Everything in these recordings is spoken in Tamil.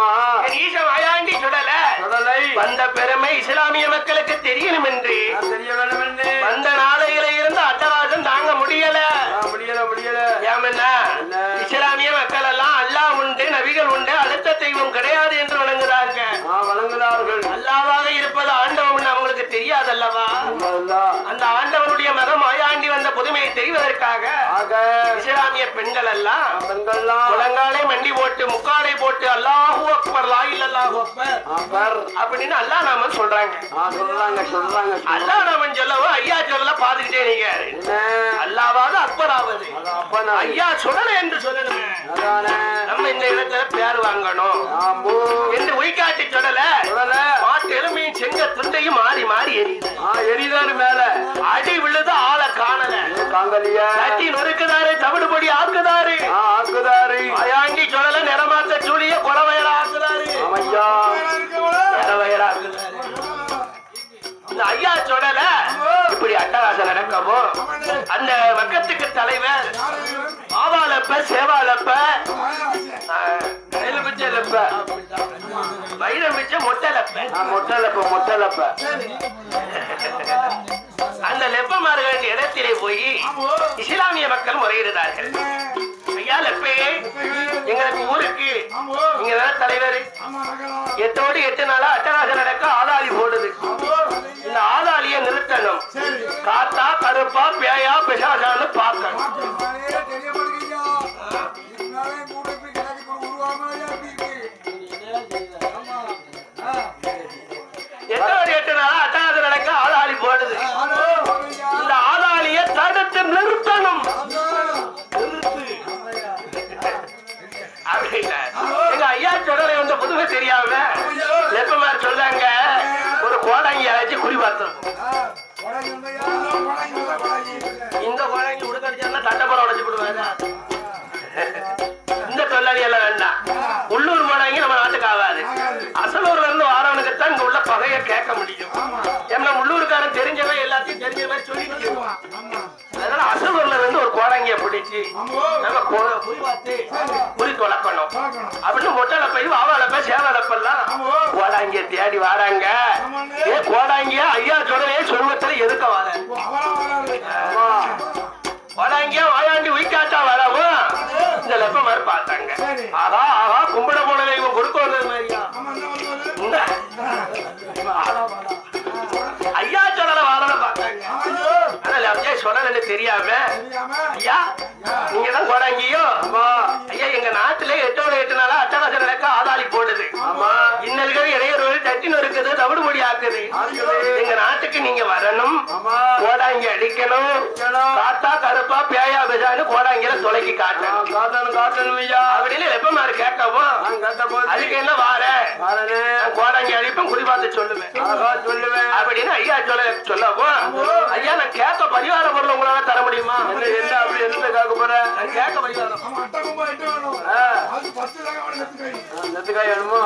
ஆமா வாயாண்டி சுடல. வந்த பெருமை இஸ்லாமிய மக்களுக்கு தெரியணும் என்று தெரிய வேண்டும் என்று வந்த நாளையில இருந்து அட்டவாசம் தாங்க முடியல. முடியல முடியல. ஏமன்னா? இஸ்லாமிய மக்கள் எல்லாம் அல்லாஹ் உண்டு நபிகள் உண்டு அடுத்த தெய்வம் கிடையாது என்று வணங்குறாங்க ஆ வணங்குகிறார்கள் அல்லாவாக இருப்பது ஆண்டவன் அவங்களுக்கு தெரியாதல்லவா. அந்த ஆண்டவனுடைய மதம் ஆயாண்டி வந்த புதுமையை தெரிவதற்காக ஆக இஸ்லாமிய பெண்கள் எல்லாம் முழங்காலை மண்டி போட்டு முக்காலை போட்டு அல்லாஹு அக்பர் லா இல்லல்லாஹு அக்பர் அப்படின்னு அல்லாஹ் நாம சொல்றாங்க சொல்றாங்க சொல்றாங்க. அல்லாஹ் நாம சொல்லவும் ஐயா சொல்லல பாத்துக்கிட்டே நீங்க என்ன? அல்லாவாவது அக்பராவது. ஐயா சொல்லல என்று சொல்லணுமே. நம்ம இந்த இடத்துல பேர் வாங்கணும். ஆம்பூ. என்று உய்காட்டி சொல்லல. மாட்டு எலுமையும் செங்க துண்டையும் மாறி மாறி எரியுது. எரிதாரு மேல. அடி விழுது ஆளை காணல. காங்கலிய? தட்டி நொறுக்குதாரு தவிடுபடி ஆக்குதாரு. ஆ ஆக்குதாரு. அயாண்டி சொல்லல நிறமாத்த சூழிய குறவயரா ஆக்குதாரு. ஆமையா. குறவயரா ஆக்குதாரு. இந்த ஐயா சொல்லல இப்படி அட்டகாசம் நடக்கவும் அந்த மக்கத்துக்கு தலைவர் ஆவாலப்ப சேவாலப்ப எலுமிச்சலப்ப வைரமிச்ச மொட்டலப்ப மொட்டலப்ப மொட்டலப்ப அந்த லெப்பமார்கள் இடத்திலே போய் இஸ்லாமிய மக்கள் முறையிடுறார்கள் ஐயா லெப்பே எங்களுக்கு ஊருக்கு. நீங்க தான் தலைவர். எட்டோடு எட்டு நாளா அட்டகாசம் நடக்க ஆதாளி போடுது. இந்த ஆதாளிய நிறுத்தணும். காத்தா கருப்பா பேயா பிசாசான்னு பார்க்கணும். எட்டோடு எட்டு நாளா அட்டகாசம் நடக்க ஆதாளி போடுது. இந்த ஆதாளிய தடுத்து நிறுத்தணும். அப்படின்னா எங்க ஐயா தொடரை வந்த புதுமை தெரியாம லெப்பமார் சொல்றாங்க ஒரு கோடாங்கி யாராச்சும் குறி பார்த்தோம் இந்த கோடாங்கி உடுக்கடிச்சா தட்டப்படம் உடைச்சு விடுவாங்க இந்த தொழிலாளி எல்லாம் வேண்டாம். உள்ளூர் கோடாங்கி நம்ம நாட்டுக்கு ஆகாது. அசலூர்ல இருந்து வாரவனுக்கு தான் இங்க உள்ள பகைய கேட்க முடியும். ஏன்னா உள்ளூர்காரன் தெரிஞ்சவன் எல்லாத்தையும் தெரிஞ்ச மாதிரி சொல்லி பிடிச்சு நம்ம கோ- குறி பார்த்து குறி தொலைக்கணும் அப்படின்னு மொட்டல போய் வாவால போய் சேவாலப்பெல்லாம் கோடாங்கிய தேடி வாராங்க. ஏ கோடாங்கிய ஐயா சொல்றே சொருவத்துல எதுக்க வர? கோடாங்கிய வாயாண்டி உயிக்காட்டா வரவும். இந்த லெப்ப மாதிரி பார்த்தாங்க ஆகா ஆகா கும்பிட போனதை இவன் கொடுக்க வந்தது மாதிரியா? இந்த சொல்லலன்னு தெரியாம? ஐயா நீங்க தான் ஆமா. ஐயா எங்க நாட்டுல எட்டு அட்டகாசம் நடக்க ஆதாளி போடுது. இன்னல்கள் இடையூறுகள் தட்டி நொறுக்குது தவிடு மொழி ஆக்குது. எங்க நாட்டுக்கு நீங்க வரணும். கோடாங்கி அடிக்கணும். காத்தா கருப்பா பேயா பெஜான்னு கோடாங்கில தொலைக்கி காட்டணும். காட்டணும் காட்டணும் ஐயா. அப்படின்னு வெப்பமாறு கேட்கவும் அதுக்கு என்ன வார? கோடாங்கி அடிப்பேன் குறி பார்த்து சொல்லுவேன். சொல்லுவேன். அப்படின்னு ஐயா சொல்ல சொல்லவும் ஐயா நான் கேட்க பரிவார பொருள் உங்களால தர முடியுமா? என்ன அப்படி என்ன கேட்க போற நான் கேட்க பரிவாரம் நெத்துக்காய். வேணுமோ?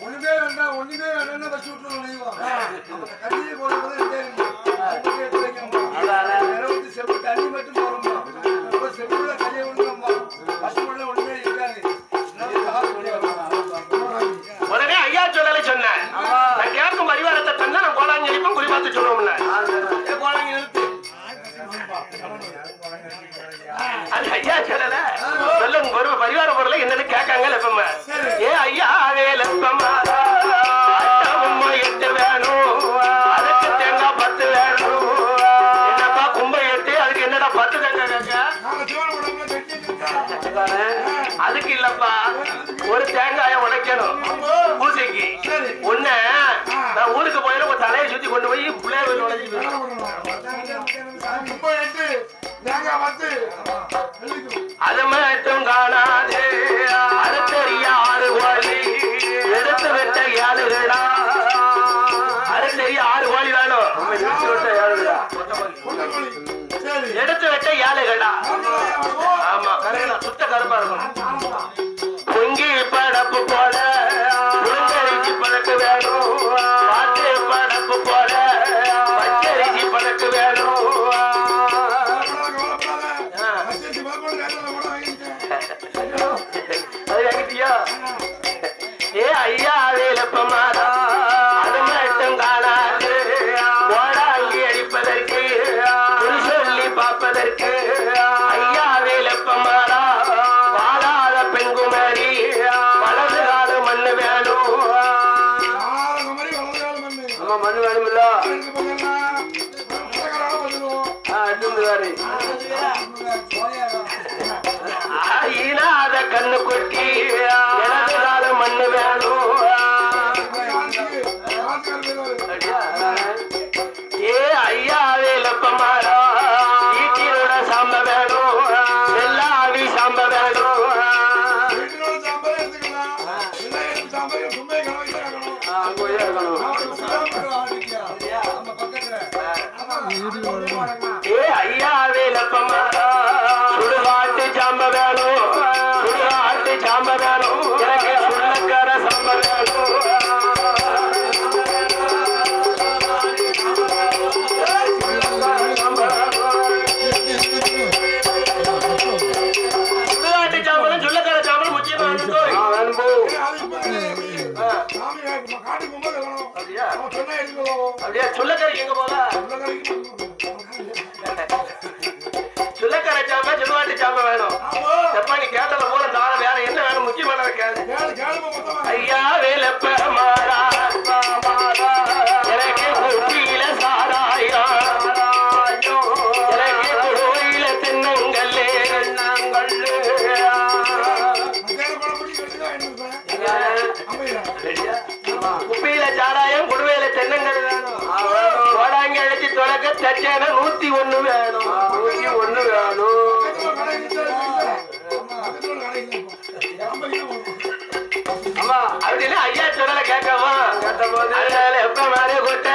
ஒண்ணுமே வேண்டாம் ஒண்ணுமே வேண்டாம்னு வச்சு விட்டுருவோம் அதுக்கு இல்லப்பா. ஒரு தேங்காயை உடைக்கணும். பூசைக்கு ஒண்ணு நான் ஊருக்கு போயில உங்க தலையை சுத்தி கொண்டு போய் பிள்ளைய உடைச்சு அது மட்டும் காணாது. அது தெரியாறு கோழி எடுத்து விட்ட யாருடா? அது தெரிய ஆறு கோழி வேணும். இழுத்து விட்ட ஏழுடா. எடுத்து எடுத்து விட்ட ஏழுகடா ஆமா. கருகடா சுத்த கருப்பா இருக்கும் மண் வேணுமில்ல. அஜுந்தாரு ஈனாத கண்ணு கொட்டி எனது மண்ணு வேணும். ஏ ஐயா வேலப்பமாரா அப்படின்னு கேட்கவா? கேட்ட போது அதனால எப்ப மாதிரி கொட்ட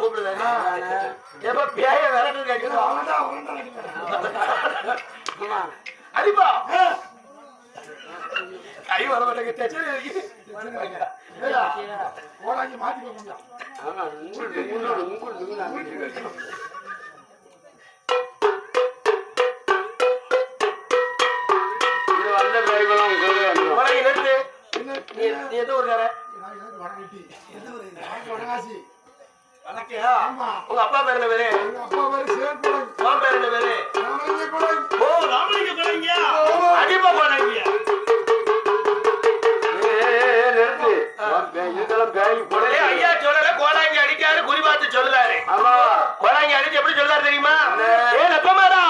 மேல கூப்பிடுதாங்க எப்ப பேய விரட்டு கேட்கிறோம் அடிப்பா. கை வர மாட்டேங்க தச்சு ஆமா உங்களுக்கு உங்களுக்கு உங்களுக்கு பேய்களும் உங்களுக்கு நிறுத்து நீ நீ எந்த ஊருக்கார? வணக்கியா உங்க அப்பா பேர் என்ன பேரு? உன் பேர் என்ன பேரு? ஓ ராமலிங்க குழந்தைங்க நிறுத்து. இதெல்லாம் பேய் உடனே ஐயா சொல்லல கோடாங்கி அடிக்காரு குறி பார்த்து சொல்லுதாரு ஆமா. கோடாங்கி அடிச்சு எப்படி சொல்றாரு தெரியுமா? ஏ லப்பமாடா.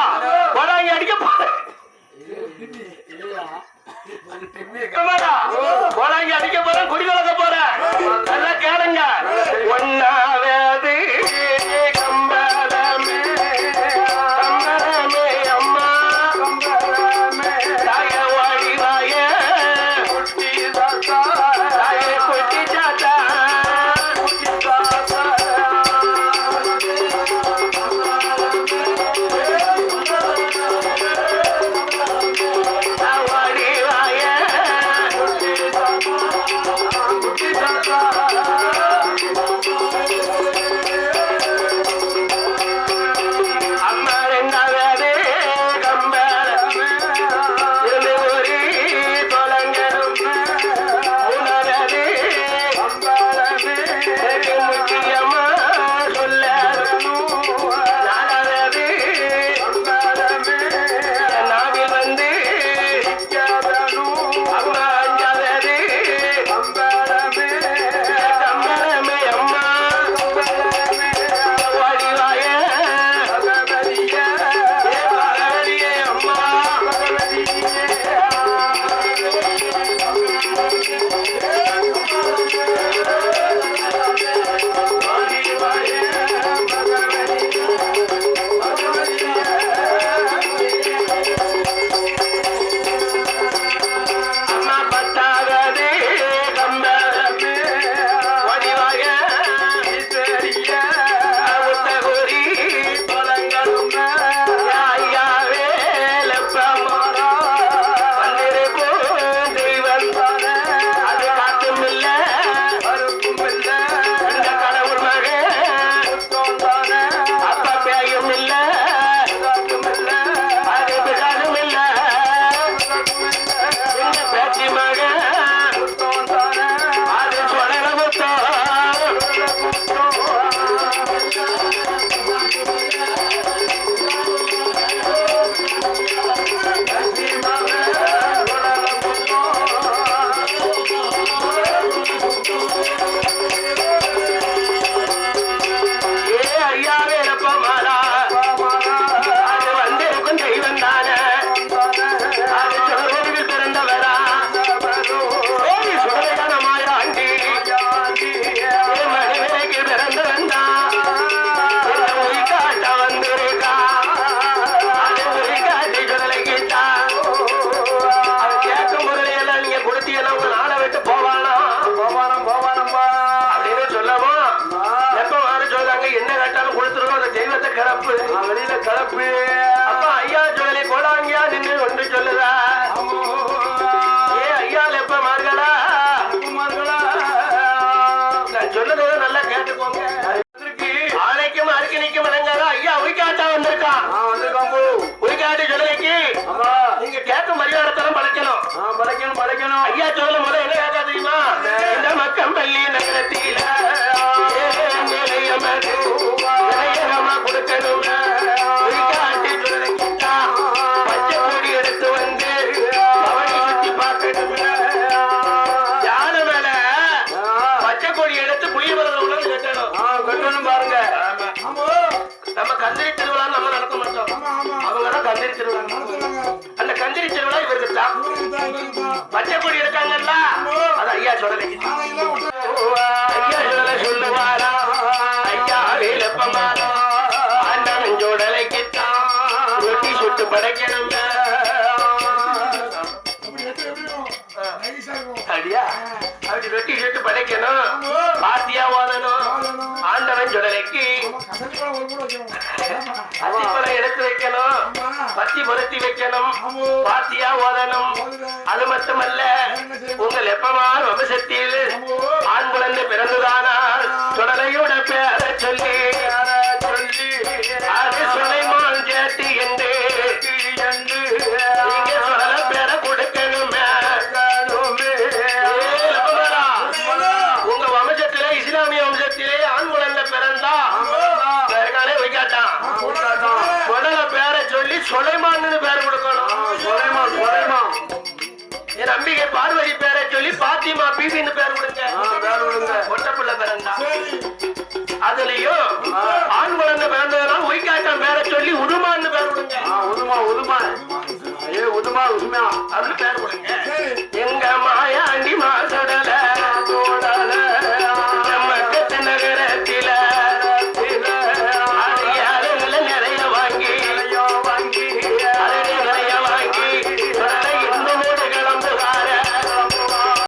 கிளப்பு அப்ப ஐயா சொல்லி கோலாங்கியா நின்று ஒன்று சொல்லுதா? ஏ ஐயா எப்ப மார்களா குமார்களா நான் நல்லா கேட்டுக்கோங்க. ஆளைக்கும் அறுக்கு நிக்கும் இடங்காத ஐயா உயிக்காட்டா வந்திருக்கான் உயிக்காட்டு சொல்லலைக்கு நீங்க கேட்கும் மரியாதைத்தனம் படைக்கணும். நான் படைக்கணும் படைக்கணும். ஐயா சொல்லும் போது என்ன கேட்க தெரியுமா? இந்த மக்கள் பள்ளி நகரத்தில கொடுக்கணும் கந்திரி திருவிழா நம்ம நடத்த மாட்டோம். அவங்க தான் கந்திரி திருவிழா. அந்த கந்திரி திருவிழா இவருக்கு தான் தான் தான் பச்சை கொடி எடுக்காங்கல்ல அது ஐயா விட்டு ஐயா சொல்ல சொல்லுவாரா? ஐயா வேலப்பமாரா? ஆண்டான் ஜோடலைக்குத்தான் ரொட்டி சுட்டு படைக்கணும் அப்படியா? அப்படி ரொட்டி சுட்டு படைக்கணும். பாத்தியா ஓதணும். பழம் ஒரு கூட வைக்கணும். அத்திப்பழம் எடுத்து வைக்கணும். பத்தி பொருத்தி வைக்கணும் பாத்தியா ஓதணும். அது மட்டுமல்ல உங்கள் எப்பமார் வம்சத்தில் ஆண் குழந்தை பிறந்துதானால் சுடலையோட பேர சொல்லி என் நம்பிக்கை பார்வதி பேரை சொல்லி பாத்திமா பீபின்னு பேர் கொடுங்க. பேர் கொடுங்க. ஒட்டப்புள்ள பிறந்தா அதுலயும் ஆண் குழந்தை பிறந்ததெல்லாம் ஒய்காட்டம் பேரை சொல்லி உடுமான்னு பேர் கொடுங்க. ஆ, உதுமா உதுமா. ஏ உதுமா உதுமா. அதுல பேர் கொடுங்க. சரி. எங்க மாயாண்டி மா